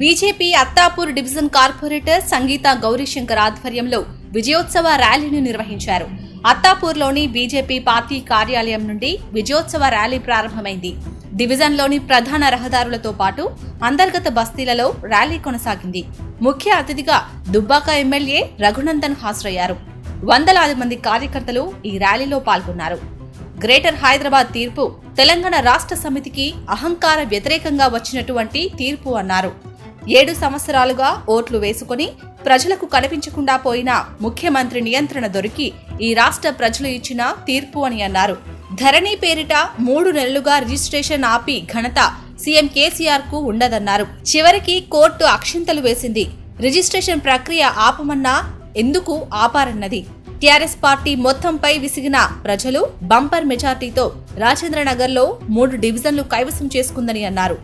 BJP Attapur division corporator Sangeetha Gaurishankar ఆధ్వర్యంలో విజయోత్సవ ర్యాలీని నిర్వహించారు. అత్తాపూర్లోని బీజేపీ పార్టీ కార్యాలయం నుండి విజయోత్సవ ర్యాలీ ప్రారంభమైంది. డివిజన్లోని ప్రధాన రహదారులతో పాటు అంతర్గత బస్తీలలో ర్యాలీ కొనసాగింది. ముఖ్య అతిథిగా దుబ్బాక ఎమ్మెల్యే రఘునందన్ హాజరయ్యారు. వందలాది మంది కార్యకర్తలు ఈ ర్యాలీలో పాల్గొన్నారు. గ్రేటర్ హైదరాబాద్ తీర్పు తెలంగాణ రాష్ట్ర సమితికి అహంకార వ్యతిరేకంగా వచ్చినటువంటి తీర్పు అన్నారు. ఏడు సంవత్సరాలుగా ఓట్లు వేసుకుని ప్రజలకు కనిపించకుండా పోయిన ముఖ్యమంత్రి నియంత్రణ దొరికి ఈ రాష్ట్ర ప్రజలు ఇచ్చిన తీర్పు అని అన్నారు. ధరణి పేరిట మూడు నెలలుగా రిజిస్ట్రేషన్ ఆపి ఘనత సీఎం కేసీఆర్కు ఉండదన్నారు. చివరికి కోర్టు అక్షింతలు వేసింది. రిజిస్ట్రేషన్ ప్రక్రియ ఆపమన్నా ఎందుకు ఆపారన్నది? టీఆర్ఎస్ పార్టీ మొత్తంపై విసిగిన ప్రజలు బంపర్ మెజార్టీతో రాజేంద్రనగర్లో మూడు డివిజన్లు కైవసం చేసుకుందని అన్నారు.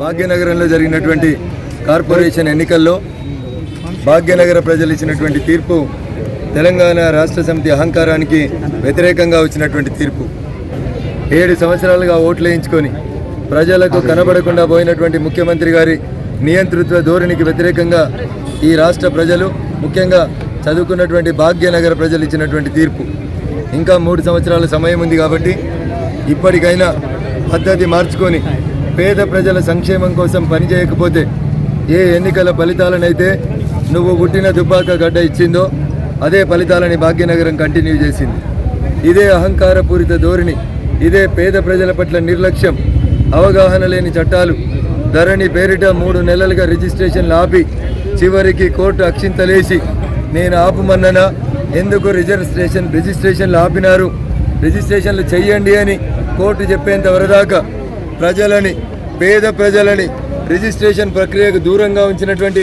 భాగ్యనగరంలో జరిగినటువంటి కార్పొరేషన్ ఎన్నికల్లో భాగ్యనగర ప్రజలు ఇచ్చినటువంటి తీర్పు తెలంగాణ రాష్ట్ర సమితి అహంకారానికి వ్యతిరేకంగా వచ్చినటువంటి తీర్పు. ఏడు సంవత్సరాలుగా ఓట్లు వేయించుకొని ప్రజలకు కనబడకుండా పోయినటువంటి ముఖ్యమంత్రి గారి నియంతృత్వ ధోరణికి వ్యతిరేకంగా ఈ రాష్ట్ర ప్రజలు ముఖ్యంగా చదువుకున్నటువంటి భాగ్యనగర ప్రజలు ఇచ్చినటువంటి తీర్పు. ఇంకా మూడు సంవత్సరాల సమయం ఉంది కాబట్టి ఇప్పటికైనా పద్ధతి మార్చుకొని పేద ప్రజల సంక్షేమం కోసం పనిచేయకపోతే ఏ ఎన్నికల ఫలితాలనైతే నువ్వు పుట్టిన దుబ్బాక గడ్డ ఇచ్చిందో అదే ఫలితాలని భాగ్యనగరం కంటిన్యూ చేసింది. ఇదే అహంకారపూరిత ధోరణి ఇదే పేద ప్రజల పట్ల నిర్లక్ష్యం అవగాహన లేని చట్టాలు ధరణి పేరిట మూడు నెలలుగా రిజిస్ట్రేషన్లు ఆపి చివరికి కోర్టు అక్షింతలేసి నేను ఆపమన్ననా? ఎందుకు రిజిస్ట్రేషన్ రిజిస్ట్రేషన్లు ఆపినారు? రిజిస్ట్రేషన్లు చెయ్యండి అని కోర్టు చెప్పేంత వరదాకా ప్రజలని పేద ప్రజలని రిజిస్ట్రేషన్ ప్రక్రియకు దూరంగా ఉంచినటువంటి